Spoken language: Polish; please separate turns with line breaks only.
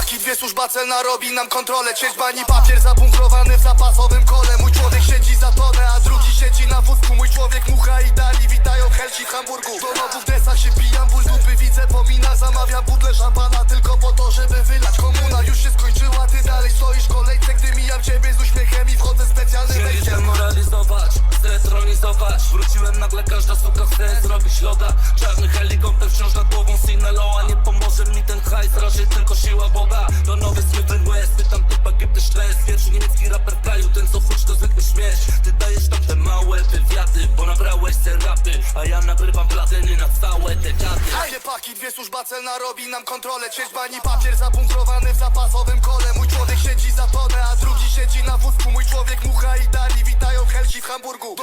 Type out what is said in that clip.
dwie służba celna robi nam kontrolę. Ćwierć bani papier zabunkrowany w zapasowym kole. Mój człowiek siedzi za tonę, a drugi siedzi na wózku. Mój człowiek mucha i dali witają Helsi w Hamburgu. Do w dresach się pijam, ból dupy widzę po minach Zamawiam butlę szampana tylko po to, żeby wylać. Komuna już się skończyła, ty dalej stoisz kolejce. Gdy mijam ciebie z uśmiechem i wchodzę specjalnym wejściem.
demoralizować, zdetronizować Wróciłem nagle, każda suka chce zrobić loda. Czarny helikopter wciąż nad głową hajs, raczej tylko siła Boga. To nowy Smith West, pytam typa kiedy stres Pierwszy niemiecki raper w kraju, ten co chucz to zwykły śmiesz Ty dajesz tam te małe wywiady, bo nabrałeś se rapy. A ja nagrywam platyny na całe dekady
Dwie paki, dwie służba celna robi nam kontrolę. Ćwierć bani papier zabunkrowany w zapasowym kole. Mój człowiek siedzi za tonę, a drugi siedzi na wózku. Mój człowiek mucha i dali witają Helsi w Hamburgu